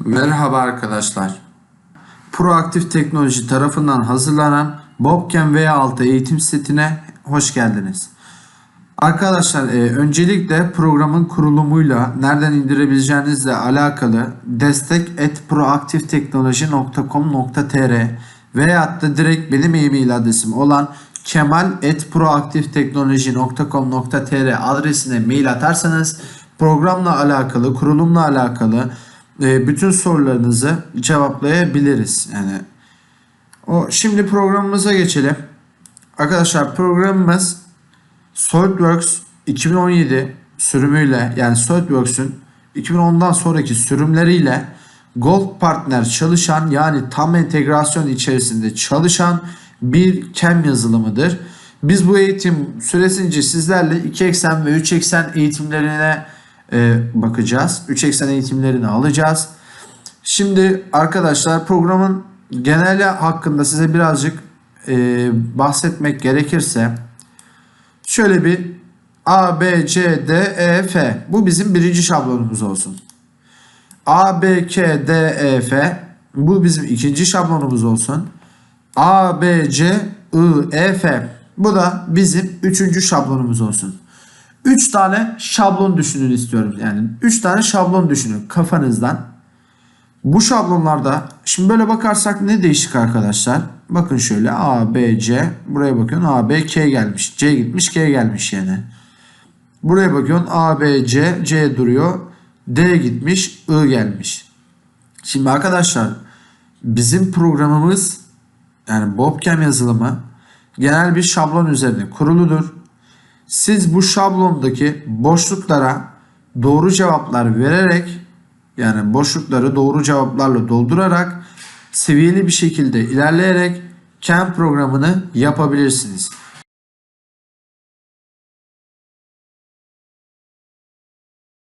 Merhaba arkadaşlar. Proaktif Teknoloji tarafından hazırlanan Bobcam V6 eğitim setine hoş geldiniz. Arkadaşlar e, öncelikle programın kurulumuyla nereden indirebileceğinizle alakalı destek et proaktifteknoloji.com.tr veyahut da direkt benim e-mail adresim olan kemal.proaktifteknoloji.com.tr adresine mail atarsanız programla alakalı, kurulumla alakalı e, bütün sorularınızı cevaplayabiliriz. Yani o şimdi programımıza geçelim. Arkadaşlar programımız SolidWorks 2017 sürümüyle yani SolidWorks'ün 2010'dan sonraki sürümleriyle Gold Partner çalışan yani tam entegrasyon içerisinde çalışan bir CAM yazılımıdır. Biz bu eğitim süresince sizlerle 2 eksen ve 3 eksen eğitimlerine e, bakacağız. 3 eksen eğitimlerini alacağız. Şimdi arkadaşlar programın geneli hakkında size birazcık e, bahsetmek gerekirse şöyle bir A, B, C, D, E, F. Bu bizim birinci şablonumuz olsun. A, B, K, D, E, F. Bu bizim ikinci şablonumuz olsun. A, B, C, I, E, F. Bu da bizim üçüncü şablonumuz olsun. Üç tane şablon düşünün istiyorum. Yani üç tane şablon düşünün kafanızdan. Bu şablonlarda şimdi böyle bakarsak ne değişik arkadaşlar? Bakın şöyle A, B, C. Buraya bakın A, B, K gelmiş. C gitmiş, K gelmiş yani. Buraya bakıyorsun A, B, C. C duruyor. D gitmiş, I gelmiş. Şimdi arkadaşlar bizim programımız yani Bobcam yazılımı genel bir şablon üzerine kuruludur. Siz bu şablondaki boşluklara doğru cevaplar vererek yani boşlukları doğru cevaplarla doldurarak seviyeli bir şekilde ilerleyerek CAM programını yapabilirsiniz.